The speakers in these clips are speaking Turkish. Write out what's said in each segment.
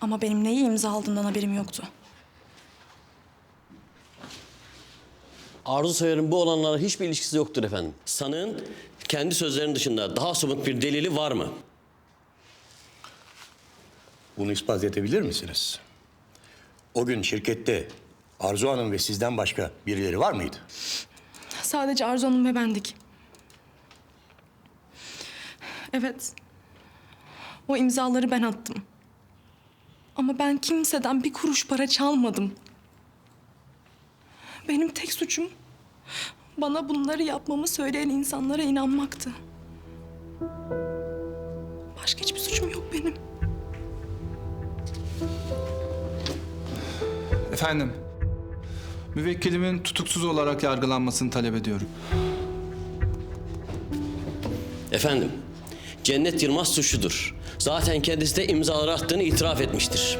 Ama benim neyi imza aldığından haberim yoktu. Arzu Soyer'in bu olanlara hiçbir ilişkisi yoktur efendim. Sanığın kendi sözlerinin dışında daha somut bir delili var mı? Bunu ispat edebilir misiniz? O gün şirkette Arzu Hanım ve sizden başka birileri var mıydı? Sadece Arzu Hanım ve bendik. Evet. O imzaları ben attım. Ama ben kimseden bir kuruş para çalmadım. Benim tek suçum bana bunları yapmamı söyleyen insanlara inanmaktı. Başka hiçbir suçum yok benim. Efendim, müvekkilimin tutuksuz olarak yargılanmasını talep ediyorum. Efendim, Cennet Yılmaz suçludur. Zaten kendisi de imzaları attığını itiraf etmiştir.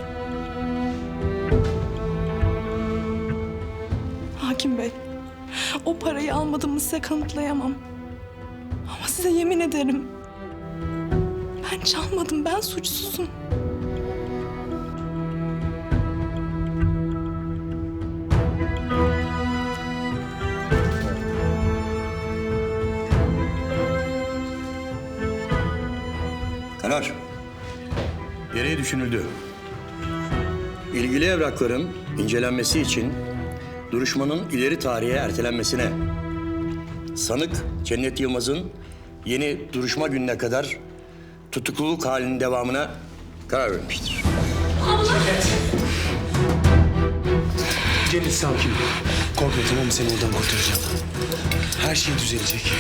Hakim Bey, o parayı almadığımı size kanıtlayamam. Ama size yemin ederim. Ben çalmadım, ben suçsuzum. Karar. Gereği düşünüldü. İlgili evrakların incelenmesi için duruşmanın ileri tarihe ertelenmesine, sanık Cennet Yılmaz'ın yeni duruşma gününe kadar tutukluluk halinin devamına karar vermiştir. Cennet sakin. Korkma tamam? Seni oradan kurtaracağım. Her şey düzelecek.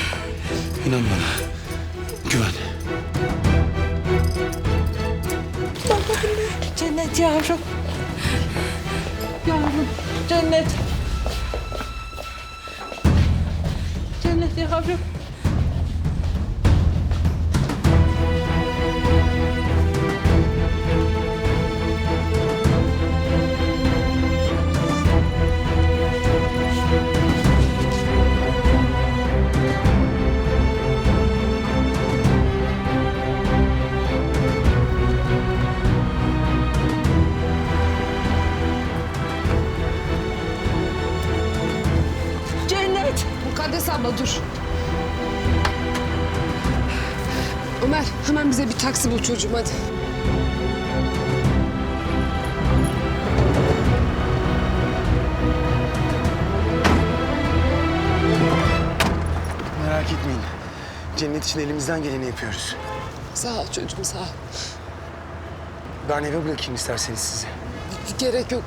İnan bana. Güven. Cennet yavrum. Yavrum, cennet. Cennet yavrum. Mukaddes abla dur. Ömer hemen bize bir taksi bul çocuğum hadi. Merak etmeyin. Cennet için elimizden geleni yapıyoruz. Sağ ol çocuğum sağ ol. Ben eve bırakayım isterseniz sizi. Gerek yok.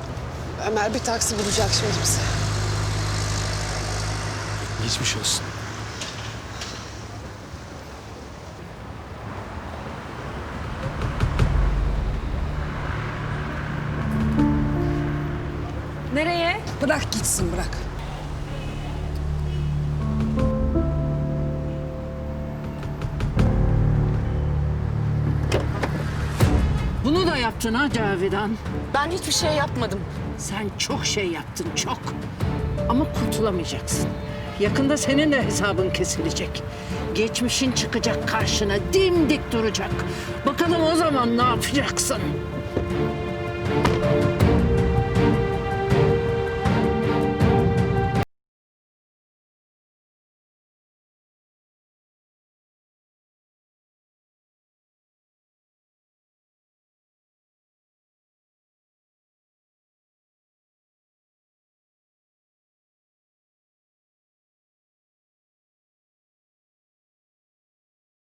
Ömer bir taksi bulacak şimdi bize. Geçmiş olsun. Nereye? Bırak gitsin bırak. Bunu da yaptın ha Cavidan. Ben hiçbir şey yapmadım. Sen çok şey yaptın çok. Ama kurtulamayacaksın. Yakında senin de hesabın kesilecek. Geçmişin çıkacak karşına, dimdik duracak. Bakalım o zaman ne yapacaksın?